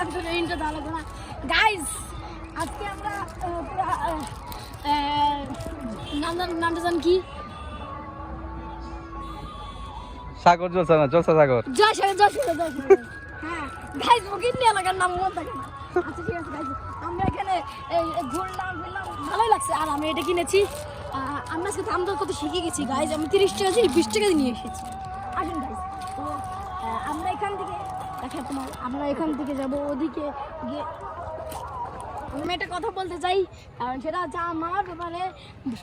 আজকে আমরা নামটা জান কি? সাগর জলসা না জলসা সাগর। জয় সাগর জয় সাগর জয় সাগর। হ্যাঁ গাইস বুকিং নিয়ে এলাকার নাম মনে থাকে না। আচ্ছা ঠিক আছে গাইস আমরা এখানে ঘুরলাম ফিরলাম ভালোই লাগছে। আর আমি এটা কিনেছি আমরা আজকে দাম দর কত শিখে গেছি গাইস আমি তিরিশ টাকা বিশ টাকা নিয়ে এসেছি। আসুন গাইস তো আমরা এখান থেকে দেখা তোমার, আমরা এখান থেকে যাব, ওদিকে গিয়ে আমি একটা কথা বলতে চাই, কারণ সেটা হচ্ছে আমার ব্যাপারে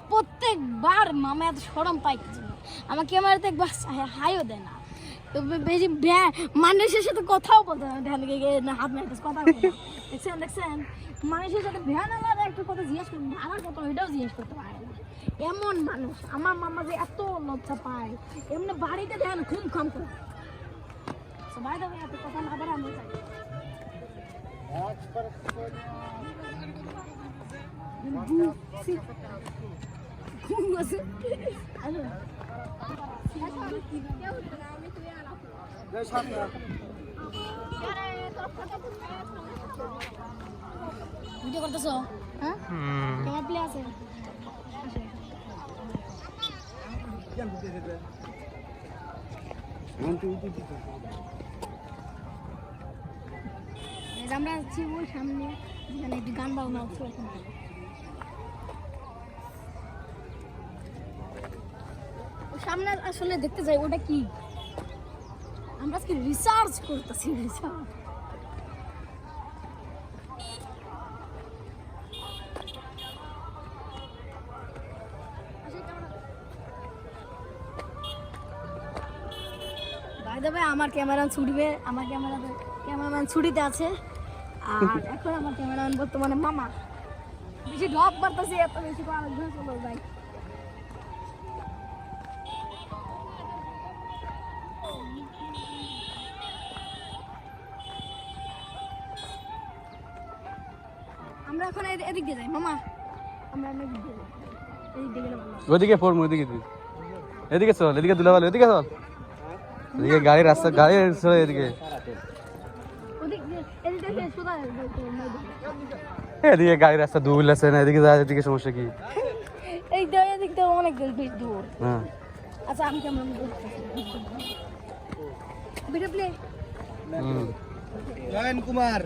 প্রত্যেকবার মামা এত সরম পাই কিছু আমার ক্যামেরাতে একবার হাইও দেয় না। বেশি মানুষের সাথে কথাও বলতে না। ধ্যান না, হাত মেরে কথা দেখছেন দেখছেন? মানুষের সাথে ভ্যান আলাদা একটা কথা জিজ্ঞেস করতে ভাড়া কত ওইটাও জিজ্ঞেস করতে পারে না। এমন মানুষ, আমার মামা যে এত লজ্জা পায়। এমনি বাড়িতে ধ্যান খুব কম করে। সবাই তো এত কথা না বলে আমরা যাই ভিডিও করতেছো? হ্যাঁ? তোমার প্লে আছে। এই যে আমরা আছি ওই সামনে, যেখানে একটু গান বাজনা হচ্ছে ওখানে। সামনে আসলে দেখতে যাই, ওটা কি? আমরা আজকে রিসার্চ করতেছি রিসার্চ দ্য আমার ক্যামেরা ছুটবে, আমার ক্যামেরা ক্যামেরাম্যান ছুটিতে আছে। এখন আমার মামা। বেশি ঢপ চলে আমরা এখন এদি- এদিক যাই, মামা। আমরা এদিক দিয়ে যাই। ওইদিকে পড়ব তুই। এদিকে চল, এদিকে দুলা ভালো এদিকে চল। এদিকে গাড়ির রাস্তা, গাড়ি চলে এদিকে। ওদিক এদিক দিয়ে সোজা যাইতে হবে, নয় দিকে। এদিকে গাড়ির রাস্তা দুল আছে না এদিকে যা এদিকে সমস্যা কি? এই দিয়ে এদিক দিয়ে অনেক বেশ দূর। হ্যাঁ। আচ্ছা আমি কেমন ভিডিও প্লে হুম। নয়ন কুমার।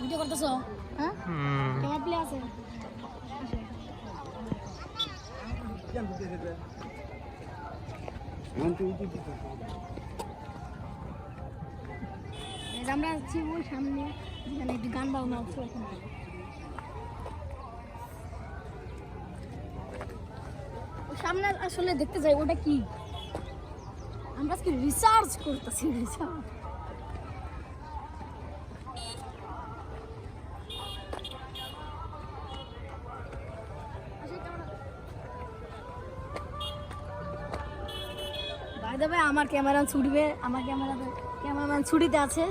ভিডিও করতেছো? হ্যাঁ? কেমন প্লে আছে। আমরা আছি ওই সামনে যেখানে একটু গান বাজনা হচ্ছে ওখানে ওই সামনে আসলে দেখতে যাই ওটা কি? আমরা আজকে রিসার্চ করতেছি রিসার্চ দ্য আমার ক্যামেরাম্যান ছুটবে, আমার ক্যামেরা ক্যামেরাম্যান ছুটিতে আছে।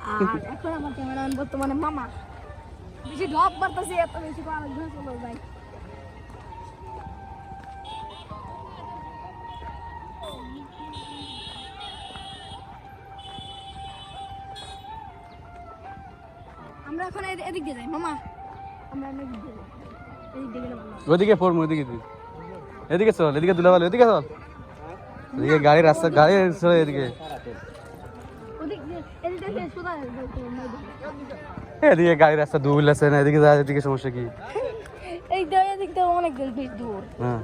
আর এখন আমার ক্যামেরাম্যান বর্তমানে মামা। বেশি ঢপ বাড়তেছে এত বেশি চলে আমরা এখন এদি- এদিক দিয়ে যাই, মামা। আমরা এদিক দিয়ে যাই। ওইদিকে এদিকে চল, এদিকে দুলা ভালো এদিকে চল। এদিকে গাড়ির রাস্তা গাড়ি চলে এদিকে ওদিক দিয়ে এদিক দিয়ে সোজা যাইতে হবে, নয় দিকে। এদিকে গাড়ির রাস্তা দুল আছে না এদিকে যা এদিকে সমস্যা কি এই দিয়ে এদিক দিয়ে অনেক বেশ দূর হ্যাঁ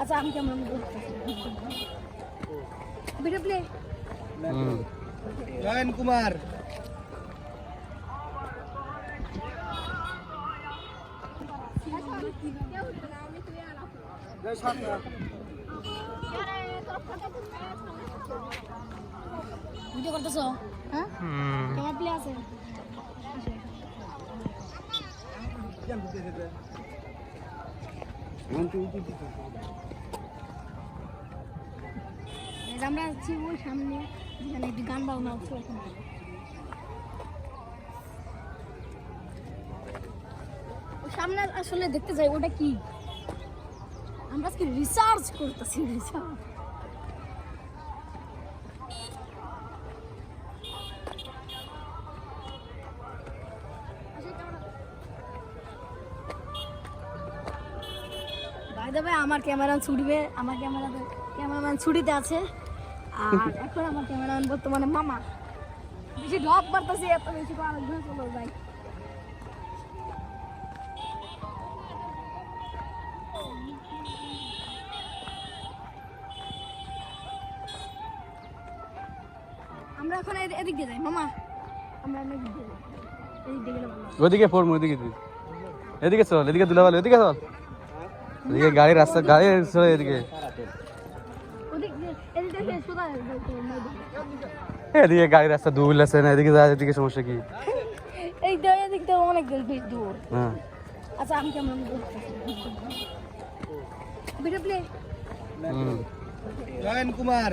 আচ্ছা আমি কেমন ভিডিও প্লে হুম নয়ন কুমার ভিডিও করতেছো? হ্যাঁ? কেমন প্লে আছে। আমরা আছি ওই সামনে যেখানে একটু গান বাজনা হচ্ছে ওখানে সামনে আসলে দেখতে যাই ওটা কি? আমরা আজকে রিসার্চ করতেছি রিসার্চ ভাই ভাই আমার ক্যামেরাম্যান ছুটবে আমার ক্যামেরা ক্যামেরাম্যান ছুটিতে আছে। আর এখন আমার ক্যামেরাম্যান বর্তমানে মামা। বেশি ঢপ মারতেছে, এত বেশি আরেক ভাই আমরা এখন এদি- এদিক দিয়ে যাই, মামা। আমরা এদিক দিয়ে যাই। গেলে। ওইদিকে পড়ব ওইদিকে এদিকে চল, এদিকে দুলা ভালো এদিকে চল। এদিকে গাড়ির রাস্তা গাড়ি চলে এদিকে ওদিক দিয়ে এদিক দিয়ে সোজা যাইতে হবে, না এদিকে। এদিকে গাড়ির রাস্তা দুল আছে না এদিকে যা এদিকে সমস্যা কি এই দিয়ে এদিক দিয়ে অনেক দূর বেশ দূর হ্যাঁ আচ্ছা আমি কেমন ভিডিও প্লে হুম নয়ন কুমার